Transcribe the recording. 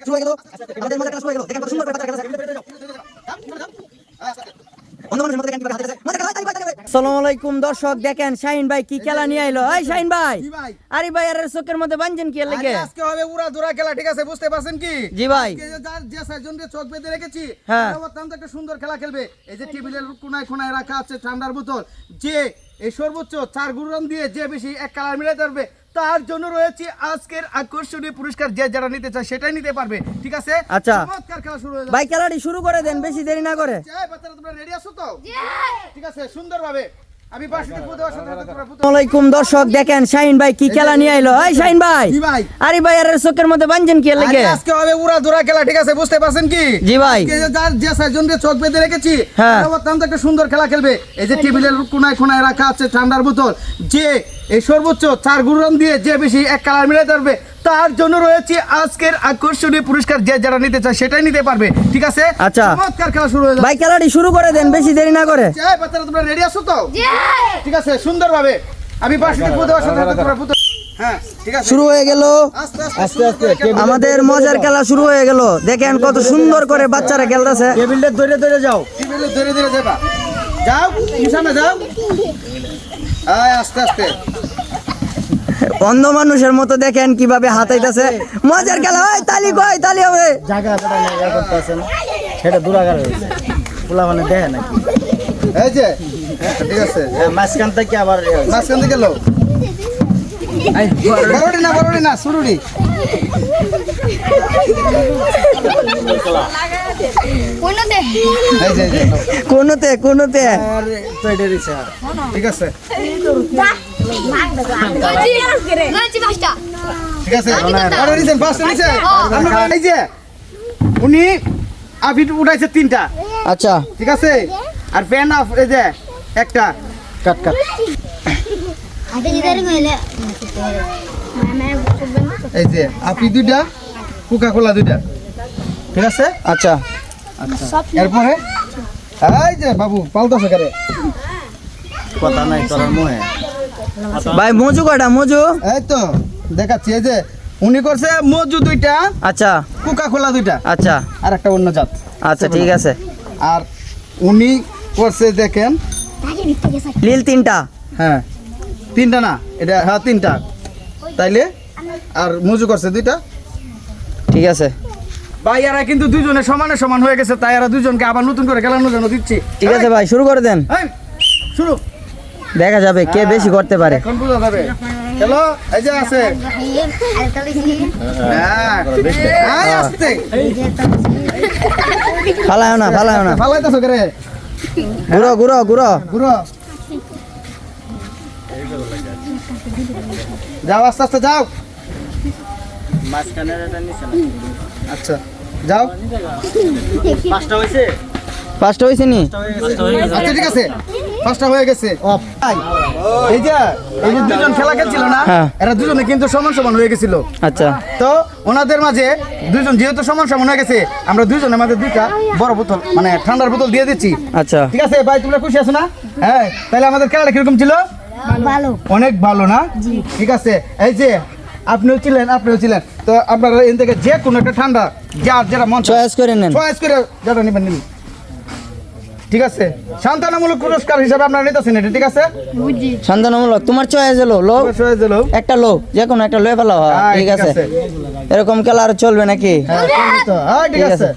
শুরু হয়ে গেল। আমাদের মজার খেলা শুরু হয়ে গেল। দেখেন কত সুন্দর করে খেলা অন্য মানুষের মধ্যে দেখেন কীভাবে হাতে খেলছে। মজার খেলা, তালি, তালি, তালি। আসসালামু আলাইকুম দর্শক দেখেন শাহিন ভাই কি খেলা নিয়ে আইলো? এই শাহিন ভাই আরে ভাই আরে চোখের মধ্যে বানছেন কি লেগে? আজকে হবে উড়া ধরা খেলা ঠিক আছে বুঝতে পারছেন কি? জি ভাই। যে চোখ বেঁধে রেখেছি হ্যাঁ। অত্যন্ত একটা সুন্দর খেলা খেলবে। এই যে টেবিলের কোনায় কোনায় রাখা আছে ঠান্ডার বোতল যে এই সর্বোচ্চ চার গুরুরাম দিয়ে যে বেশি এক কালার মিলাতে পারবে তার জন্য রয়েছে আজকের আকর্ষণীয় পুরস্কার। যে যারা নিতে চায় সেটাই নিতে পারবে। ঠিক আছে? আচ্ছা। চমৎকার খেলা শুরু হয়ে যাবে ভাই খেলাটি শুরু করে দেন বেশি দেরি না করে। বাচ্চারা তোমরা রেডি আছো তো? ঠিক আছে সুন্দরভাবে। দর্শক দেখেন শাহিন ভাই কি খেলা নিয়ে আইলো? এই শাহিন ভাই আরে ভাই আরে চোখের মধ্যে বানছেন কি লেগে? আজকে হবে উড়া ধরা খেলা ঠিক আছে বুঝতে পারছেন কি? জি ভাই। যে চোখ বেঁধে রেখেছি হ্যাঁ। অত্যন্ত একটা সুন্দর খেলা খেলবে। এই যে টেবিলের কোনায় কোনায় রাখা আছে ঠান্ডার বোতল যে এই সর্বোচ্চ চার গুরুরাম দিয়ে যে বেশি এক কালার মিলাতে পারবে তার জন্য রয়েছে আজকের আকর্ষণীয় পুরস্কার। যে যারা নিতে চায় সেটাই নিতে পারবে। ঠিক আছে? আচ্ছা। চমৎকার খেলা শুরু হয়ে যাবে ভাই খেলাটি শুরু করে দেন বেশি দেরি না করে। এই বাচ্চারা তোমরা রেডি আছো তো? ঠিক আছে সুন্দরভাবে। আমি পাশে থেকে দেওয়ার সাথে সাথে তোমরা পুতো- হ্যাঁ ঠিক শুরু হয়ে গেল। আস্তে আস্তে আস্তে আস্তে আমাদের মজার খেলা শুরু হয়ে গেল। দেখেন কত সুন্দর করে বাচ্চারা খেলতেছে। টেবিলটা ধরে ধরে যাও। টেবিলে ধীরে ধীরে যাবা। যাও সামনে যাও। আয় আস্তে আস্তে। অন্ধ মানুষের মতো দেখেন কীভাবে হাতাইতেছে। মজার খেলা হয় তালি কই তালি হবে। জায়গা বেটা না সেটা দূরাগার হয়েছে। পোলা মানে দেখে নাকি? এই যে ঠিক আছে। মাঝখান থেকে আবার মাঝখান থেকে লো বড়ডি না বড়ডি না কোনতে। কোনোতে। ঠিক আছে। ঠিক আছে অর্ডার দিয়েছেন পাঁচটা নিছে আমরা এই যে উনি আফিট উঠাইছে তিনটা। আচ্ছা। ঠিক আছে? আর ফ্যান অফ এই যে একটা। কাট কাট। এই যে আপি দুইটা কোকা কোলা দুইটা। ঠিক আছে? আচ্ছা। আচ্ছা। এরপরে? এই যে বাবু পাল্টাছে করে কথা নাই তোর মুহে। ভাই মজু কয়টা? মজু? এই তো দেখাচ্ছি এই যে উনি করছে মজু দুইটা আচ্ছা। কোকা কোলা দুইটা আচ্ছা। আর একটা অন্য জাত। আচ্ছা ঠিক আছে। আর উনি করছে দেখেন লীল তিনটা। হ্যাঁ তিনটা না এটা হ্যাঁ তিনটা। তাইলে আর মজু করছে দুইটা। ঠিক আছে। ভাই এরা কিন্তু দুজনে সমানে সমান হয়ে গেছে তাই এরা দুজনকে আবার নতুন করে খেলানোর জন্য দিচ্ছি। ঠিক আছে ভাই শুরু করে দেন। শুরু। দেখা যাবে কে বেশি করতে পারে। এখন বোঝা যাবে। চলো এই যে আছে। হ্যাঁ ফালায় না ফালায় না। ফালাইতেছো করে ঘুরো ঘুরো ঘুরো ঘুরো যাও আস্তে আস্তে যাও। আচ্ছা যাও। পাঁচটা হয়েছে ফার্স্ট হয়েছে নি? আচ্ছা ঠিক আছে। পাঁচটা হয়ে গেছে অফ এই যে এই যে দুজন খেলা খেলছিল না হ্যাঁ। এরা দুজনে কিন্তু সমান সমান হয়ে গেছিল। আচ্ছা। তো ওনাদের মাঝে দুজন যেহেতু সমান সমান হয়ে গেছে আমরা দুজনের মাঝে দুইটা বড় বোতল মানে ঠান্ডার বোতল দিয়ে দিচ্ছি। আচ্ছা। ঠিক আছে ভাই তোমরা খুশি আছো না? হ্যাঁ তাহলে আমাদের খেলাটা কীরকম ছিল? ভালো। অনেক ভালো না? ঠিক আছে এই যে আপনিও ছিলেন আপনিও ছিলেন। তো আপনারা এখান থেকে যে কোনো একটা ঠান্ডা যার যেটা মন চয়েস করে নেন। চয়েস করে যেটা নেবেন নিন ঠিক আছে? সান্ত্বনামূলক পুরস্কার হিসাবে আপনারা নিতেছেন এটা ঠিক আছে? শান্তনামূলক তোমার চয়েস এলো লো চয়েস হলো একটা লো যে কোনো একটা লয়ে ফেলা হয় হ্যাঁ, ঠিক ঠিক আছে। এরকম খেলা আর চলবে নাকি? হ্যাঁ ঠিক ঠিক আছে।